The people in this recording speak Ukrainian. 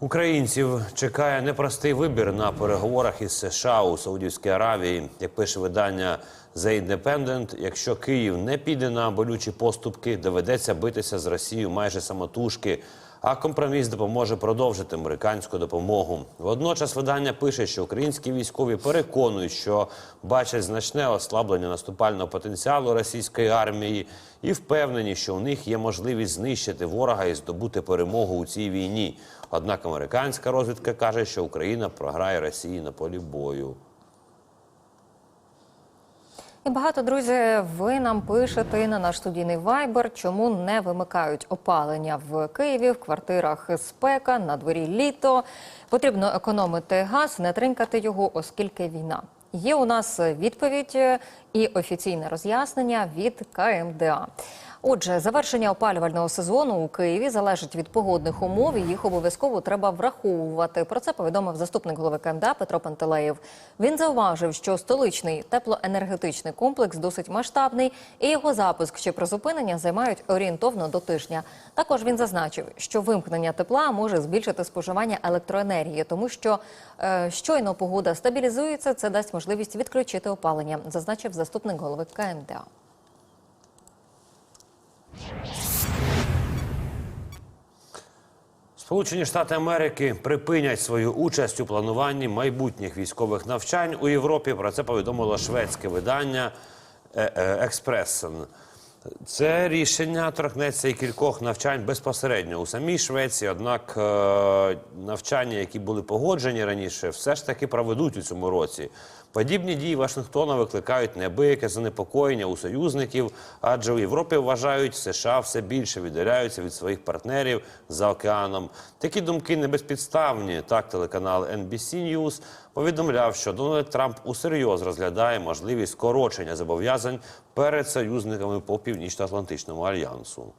Українців чекає непростий вибір на переговорах із США у Саудівській Аравії. Як пише видання The Independent, якщо Київ не піде на болючі поступки, доведеться битися з Росією майже самотужки. А компроміс допоможе продовжити американську допомогу. Водночас видання пише, що українські військові переконують, що бачать значне ослаблення наступального потенціалу російської армії, і впевнені, що у них є можливість знищити ворога і здобути перемогу у цій війні. Однак американська розвідка каже, що Україна програє Росії на полі бою. І багато друзі, ви нам пишете на наш студійний вайбер, чому не вимикають опалення в Києві в квартирах спека на дворі літо. Потрібно економити газ, не тринкати його, оскільки війна. Є у нас відповідь і офіційне роз'яснення від КМДА. Отже, завершення опалювального сезону у Києві залежить від погодних умов, і їх обов'язково треба враховувати. Про це повідомив заступник голови КМДА Петро Пантелеєв. Він зауважив, що столичний теплоенергетичний комплекс досить масштабний, і його запуск чи призупинення займають орієнтовно до тижня. Також він зазначив, що вимкнення тепла може збільшити споживання електроенергії, тому що е, щойно погода стабілізується, це дасть можливість відключити опалення, зазначив заступник голови КМДА. Сполучені Штати Америки припинять свою участь у плануванні майбутніх військових навчань у Європі. Про це повідомило шведське видання Експресен. Це рішення торкнеться і кількох навчань безпосередньо у самій Швеції. Однак е, навчання, які були погоджені раніше, все ж таки проведуть у цьому році. Подібні дії Вашингтона викликають неабияке занепокоєння у союзників, адже у Європі вважають, США все більше віддаляються від своїх партнерів за океаном. Такі думки не безпідставні. Так, телеканал NBC News повідомляв, що Дональд Трамп усерйоз розглядає можливість скорочення зобов'язань перед союзниками по північно-атлантичному альянсу.